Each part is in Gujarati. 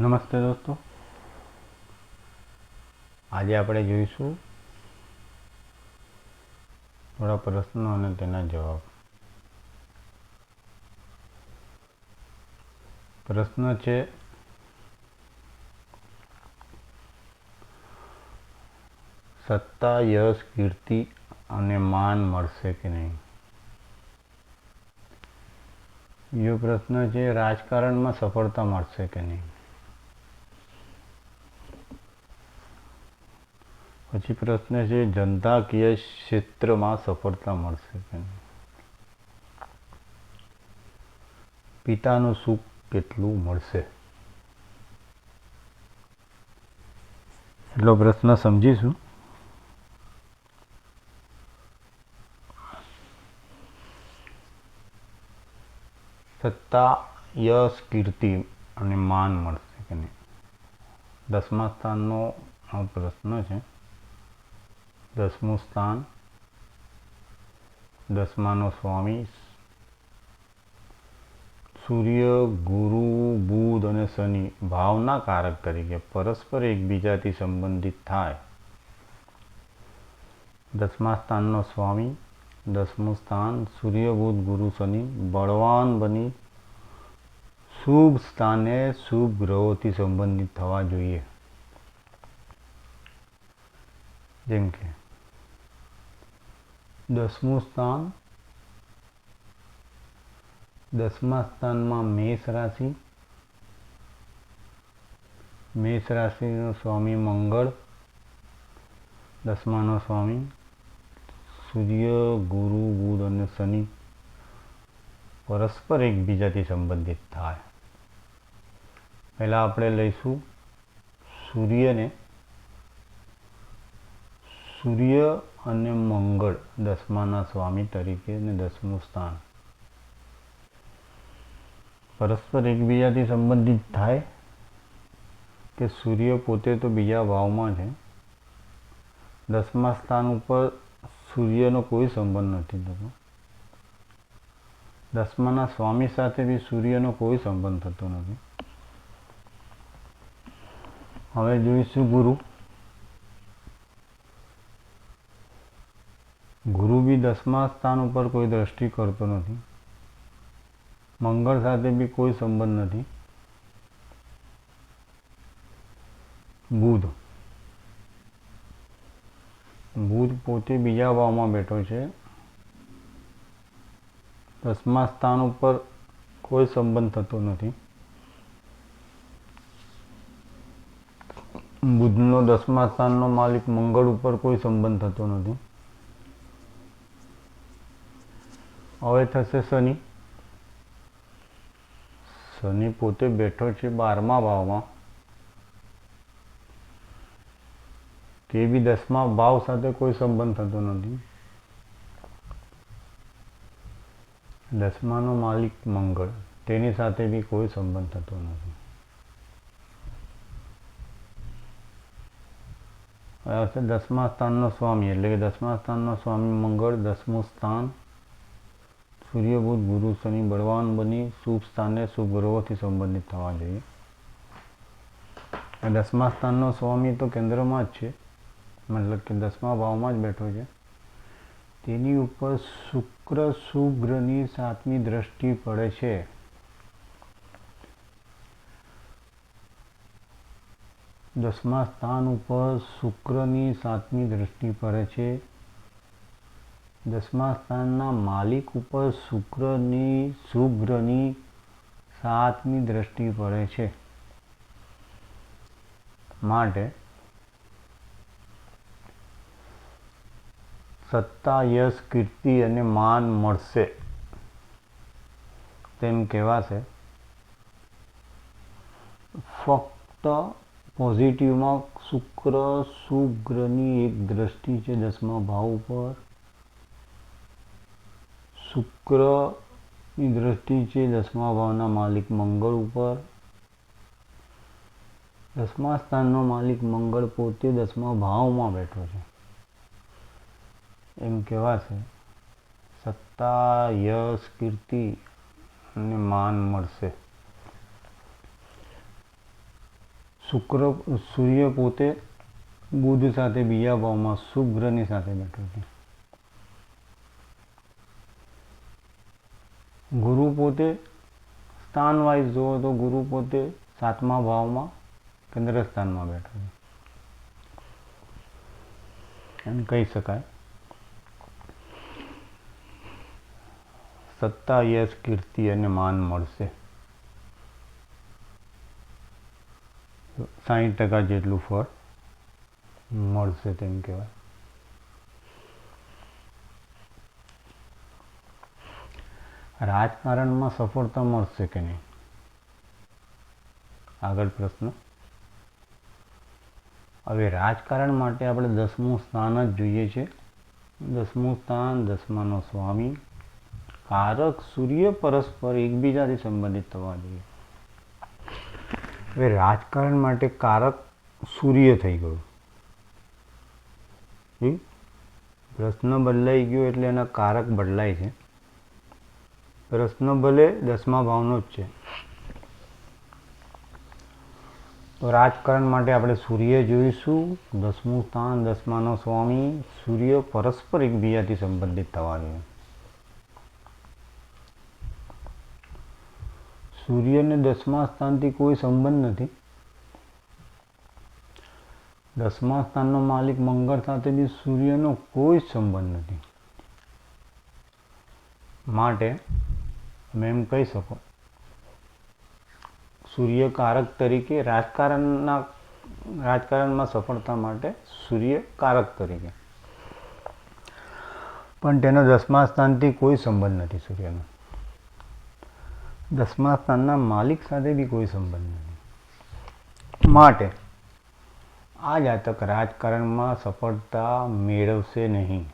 નમસ્તે દોસ્તો. આજે આપણે જોઈશું થોડા પ્રશ્નો અને તેના જવાબ. પ્રશ્ન છે સત્તા યશ કીર્તિ અને માન મળશે કે નહીં? બીજો પ્રશ્ન છે, રાજકારણમાં સફળતા મળશે કે નહીં? પછી પ્રશ્ન છે, જનતાકીય ક્ષેત્રમાં સફળતા મળશે કે પિતાનું સુખ કેટલું મળશે? એટલો પ્રશ્ન સમજીશું. સત્તા, યશ, કીર્તિ અને માન મળશે કે નહીં? દસમા સ્થાનનો આ પ્રશ્ન છે દસમું સ્થાન, દસમાનો સ્વામી, સૂર્ય, ગુરુ, બુધ અને શનિ ભાવના કારક તરીકે પરસ્પર એકબીજાથી સંબંધિત થાય. દસમા સ્થાનનો સ્વામી, દસમું સ્થાન સૂર્ય, બુધ, ગુરુ, શનિ બળવાન બની શુભ સ્થાને શુભ ગ્રહોથી સંબંધિત થવા જોઈએ. જેમ કે દસમું સ્થાન. દસમા સ્થાનમાં મેષ રાશિ. મેષ રાશિનો સ્વામી મંગળ. દસમાનો સ્વામી સૂર્ય, ગુરુ, બુધ અને શનિ પરસ્પર એકબીજાથી સંબંધિત થાય. પહેલાં આપણે લઈશું સૂર્યને સૂર્ય અને મંગળ દસમાના સ્વામી તરીકે અને દસમું સ્થાન. પરસ્પર એકબીજાથી સંબંધિત થાય કે સૂર્ય પોતે તો બીજા ભાવમાં છે. દસમા સ્થાન ઉપર સૂર્યનો કોઈ સંબંધ નથી થતો. દસમાના સ્વામી સાથે બી સૂર્યનો કોઈ સંબંધ થતો નથી. હવે જોઈશું ગુરુ. ગુરુ બી દસમા સ્થાન ઉપર કોઈ દ્રષ્ટિ કરતો નથી. મંગળ સાથે બી કોઈ સંબંધ નથી. બુધ. બુધ પોતે બીજા ભાવમાં બેઠો છે. દસમા સ્થાન ઉપર કોઈ સંબંધ થતો નથી. બુધનો દસમા સ્થાનનો માલિક મંગળ ઉપર કોઈ સંબંધ થતો નથી. હવે થશે શનિ. શનિ પોતે બેઠો છે બારમા ભાવમાં. તે બી દસમા ભાવ સાથે કોઈ સંબંધ થતો નથી. દસમાનો માલિક મંગળ, તેની સાથે બી કોઈ સંબંધ થતો નથી. દસમા સ્થાનનો સ્વામી, એટલે કે દસમા સ્થાનનો સ્વામી મંગળ, દસમું સ્થાન સૂર્ય બુધ ગુરુ શનિ બળવાન બની શુભ સ્થાને શુભ ગ્રહોથી સંબંધિત થવા જોઈએ. દસમા સ્થાનનો સ્વામી તો કેન્દ્રમાં જ છે. મતલબ કે દસમા ભાવમાં જ બેઠો છે. તેની ઉપર શુક્ર શુભ્રની સાતમી દ્રષ્ટિ પડે છે. દસમા સ્થાન ઉપર શુક્રની સાતમી દ્રષ્ટિ પડે છે. દસમા સ્થાનના માલિક ઉપર શુક્રની શુભ્રની સાતમી દ્રષ્ટિ પડે છે. માટે સત્તા યશ કીર્તિ અને માન મળશે. તેમ કહેવાશે. ફક્ત પોઝિટિવમાં શુક્ર શુગ્રની એક દ્રષ્ટિ છે દસમા ભાવ ઉપર. શુક્રની દ્રષ્ટિ છે દસમા ભાવના માલિક મંગળ ઉપર. દસમા સ્થાનનો માલિક મંગળ પોતે દસમા ભાવમાં બેઠો છે. એમ કહેવાશે. સત્તા યશ કીર્તિ અને માન મળશે. શુક્ર, સૂર્ય પોતે બુધ સાથે બીજા ભાવમાં શુભ્રની સાથે બેઠો છે. ગુરુ પોતે સ્થાન વાઇઝ જુઓ તો ગુરુ પોતે સાતમા ભાવમાં કેન્દ્ર સ્થાનમાં બેઠો છે. એમ કહી શકાય. સત્તા, યશ, કીર્તિ અને માન મળશે. સાહીઠ ટકા જેટલું ફળ મળશે તેમ કહેવાય. રાજકારણમાં સફળતા મળશે કે નહીં? આગળ પ્રશ્ન. હવે રાજકારણ માટે આપણે દસમું સ્થાન જ જોઈએ છે. દસમું સ્થાન, દસમાનો સ્વામી. કારક સૂર્ય પરસ્પર એકબીજાથી સંબંધિત થવા જોઈએ. હવે રાજકારણ માટે કારક સૂર્ય થઈ ગયું. પ્રશ્ન બદલાઈ ગયો એટલે એના કારક બદલાય છે. પ્રશ્ન ભલે દસમા ભાવનો જ છે. તો રાજકારણ માટે આપણે સૂર્ય જોઈશું. દસમું સ્થાન, દસમાનો સ્વામી. સૂર્ય પરસ્પર એકબીજાથી સંબંધિત થવા સૂર્યને દસમા સ્થાનથી કોઈ સંબંધ નથી. દસમા સ્થાનનો માલિક મંગળ સાથે બી સૂર્યનો કોઈ સંબંધ નથી. માટે તમે એમ કહી શકો. સૂર્યકારક તરીકે રાજકારણના, રાજકારણમાં સફળતા માટે સૂર્યકારક તરીકે. પણ તેનો દસમા સ્થાનથી કોઈ સંબંધ નથી સૂર્યનો. દસમા સ્થાનના માલિક સાથે બી કોઈ સંબંધ નથી. માટે આ જાતક રાજકારણમાં સફળતા મેળવશે નહીં.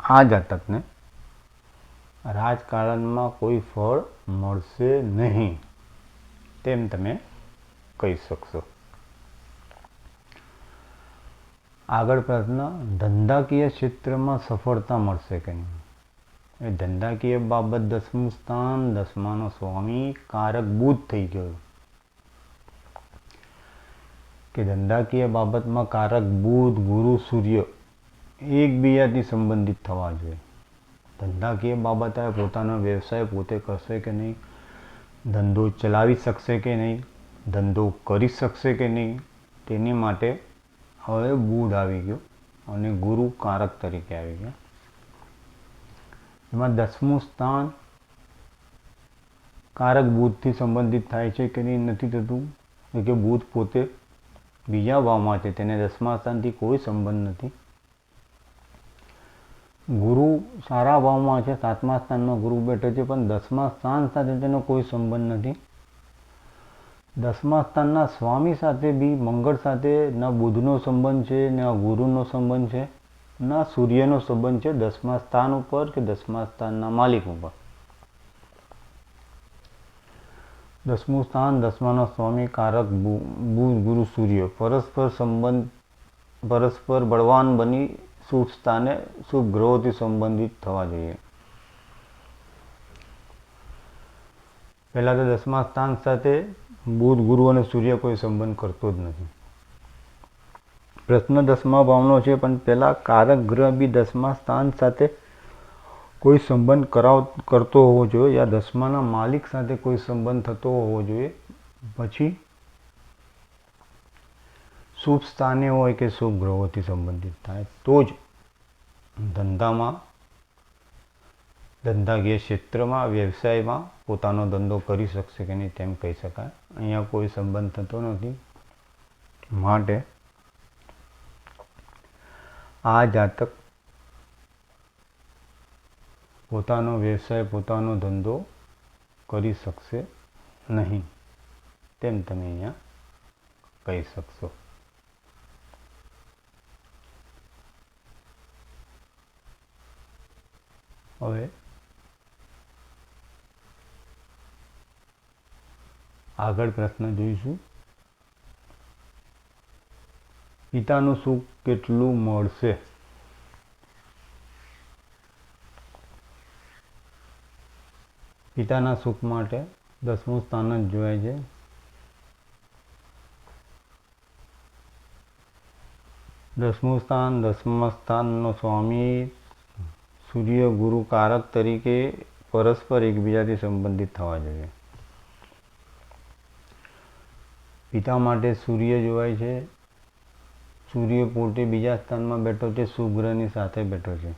આ જાતકને રાજકારણમાં કોઈ ફળ મળશે નહીં. તેમ તમે કહી શકશો. આગળ પ્રશ્ન, ધંધાકીય ક્ષેત્રમાં સફળતા મળશે કે નહીં? એ ધંધાકીય બાબત દસમું સ્થાન, દસમાનો સ્વામી, કારક બુધ થઈ ગયો. કે ધંધાકીય બાબતમાં કારક બુધ, ગુરુ, સૂર્ય એકબીજાથી સંબંધિત થવા જોઈએ. ધંધાકીય બાબતે પોતાનો વ્યવસાય પોતે કરશે કે નહીં? ધંધો ચલાવી શકશે કે નહીં? ધંધો કરી શકશે કે નહીં? તેની માટે હવે બુધ આવી ગયો અને ગુરુ કારક તરીકે આવી ગયા. એમાં દસમું સ્થાન કારક બુધથી સંબંધિત થાય છે કે નહીં નથી થતું? કે બુધ પોતે બીજા ભાવમાં છે તેને દસમા સ્થાનથી કોઈ સંબંધ નથી. ગુરુ સારા ભાવમાં છે, સાતમા સ્થાનમાં ગુરુ બેઠો છે, પણ દસમા સ્થાન સાથે તેનો કોઈ સંબંધ નથી. દસમા સ્થાનના સ્વામી સાથે બી મંગળ સાથે ન બુધનો સંબંધ છે, ન ગુરુનો સંબંધ છે, ન સૂર્યનો સંબંધ છે, દસમા સ્થાન ઉપર કે દસમા સ્થાનના માલિક ઉપર. દસમું સ્થાન દસમાનો સ્વામી કારક બુધ ગુરુ સૂર્ય. પરસ્પર સંબંધ, પરસ્પર બળવાન બની શુભ સ્થાને સંબંધિત થવા જોઈએ. પહેલાં તો દસમા સ્થાન સાથે બુધ, ગુરુ અને સૂર્ય કોઈ સંબંધ કરતો જ નથી. પ્રશ્ન દસમા ભાવનો છે, પણ પહેલાં કારક ગ્રહ બી દસમા સ્થાન સાથે કોઈ સંબંધ કરાવ, કરતો હોવો જોઈએ, યા દસમાના માલિક સાથે કોઈ સંબંધ થતો હોવો જોઈએ. પછી શુભ સ્થાને હોય કે શુભ ગ્રહોથી સંબંધિત થાય, તો જ ધંધામાં, ધંધાકીય ક્ષેત્રમાં, વ્યવસાયમાં પોતાનો ધંધો કરી શકશે કે નહીં તેમ કહી શકાય. અહીંયા કોઈ સંબંધ થતો નથી. માટે આ જાતક પોતાનો વ્યવસાય, પોતાનો ધંધો કરી શકશે નહીં તેમ તમે અહીંયા કહી શકશો. હવે આગળ પ્રશ્ન જોઈશું. પિતાનું સુખ કેટલું મળશે? પિતાના સુખ માટે દસમું સ્થાન જ જોવાય છે. દસમું સ્થાન, દસમા સ્થાનનો સ્વામી સૂર્ય ગુરુ કારક તરીકે પરસ્પર એકબીજાથી સંબંધિત થવા જોઈએ. પિતા માટે સૂર્ય જોવાય છે. સૂર્ય પોતે બીજા સ્થાનમાં બેઠો છે શુભ્રની સાથે બેઠો છે.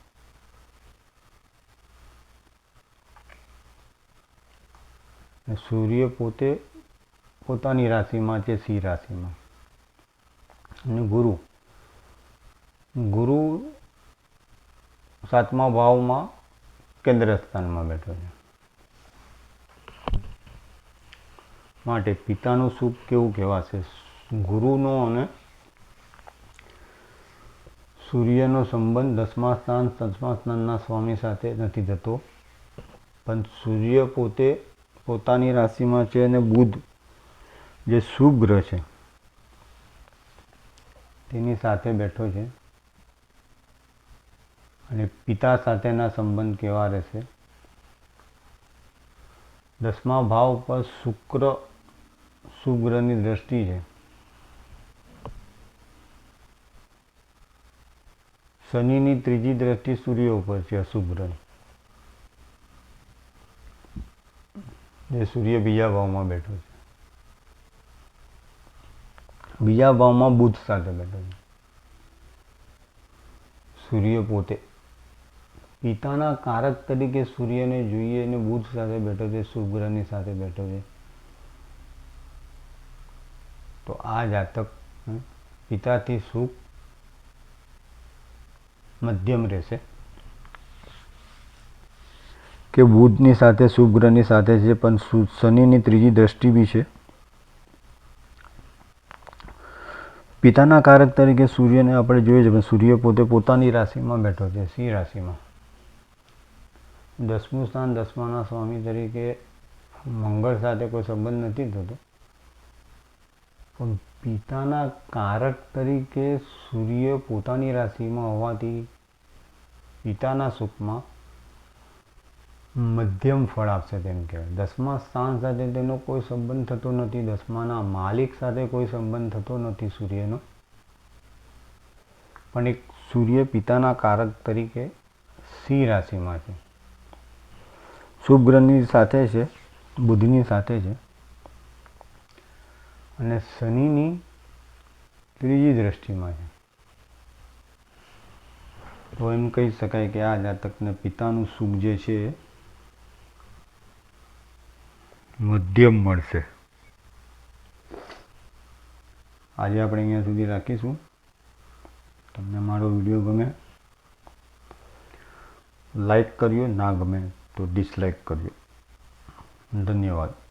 સૂર્ય પોતે પોતાની રાશિમાં છે, સિંહ રાશિમાં. અને ગુરુ ગુરુ સાતમા ભાવમાં કેન્દ્ર સ્થાનમાં બેઠો છે. માટે પિતાનું સુખ કેવું કહેવાશે? ગુરુનો અને સૂર્યનો સંબંધ દસમા સ્થાન દસમા સ્થાનના સ્વામી સાથે નથી થતો. પણ સૂર્ય પોતે પોતાની રાશિમાં છે અને બુધ જે શુભ છે, તેની સાથે બેઠો છે. અને પિતા સાથેના સંબંધ કેવા રહેશે? દસમા ભાવ પર શુક્ર શુભગ્રહની દ્રષ્ટિ છે. શનિની ત્રીજી દ્રષ્ટિ સૂર્ય ઉપર છે અશુભ જે સૂર્ય બીજા ભાવમાં બેઠો છે. બીજા ભાવમાં બુધ સાથે બેઠો છે. સૂર્ય પોતે પિતાના કારક તરીકે સૂર્યને જોઈએ અને બુધ સાથે બેઠો છે શુભગ્રહની સાથે બેઠો છે. તો આ જાતક પિતાથી સુખ મધ્યમ રહેશે. કે બુધની સાથે શુભગ્રહની સાથે છે, પણ શનિની ત્રીજી દ્રષ્ટિ બી છે. પિતાના કારક તરીકે સૂર્યને આપણે જોઈએ છીએ પણ સૂર્ય પોતે પોતાની રાશિમાં બેઠો છે, સિંહ રાશિમાં. દસમું સ્થાન દસમાના સ્વામી તરીકે મંગળ સાથે કોઈ સંબંધ નથી થતો. પણ પિતાના કારક તરીકે સૂર્ય પોતાની રાશિમાં હોવાથી પિતાના સુખમાં મધ્યમ ફળ આપશે તેમ કહેવાય. દસમા સ્થાન સાથે તેનો કોઈ સંબંધ થતો નથી. દસમાના માલિક સાથે કોઈ સંબંધ થતો નથી સૂર્યનો. પણ એક સૂર્ય પિતાના કારક તરીકે સિંહ રાશિમાં છે શુભ ગ્રહની સાથે છે, બુધની સાથે છે. અને શનિની ત્રીજી દ્રષ્ટિમાં છે. તો એમ કહી શકાય કે આ જાતકને પિતાનું સુખ જે છે, મધ્યમ મળશે. આજે આપણે અહીંયા સુધી રાખીશું. તમને મારો વીડિયો ગમે, લાઈક કર્યો, ના ગમે તો ડિસલાઈક કર્યો ધન્યવાદ.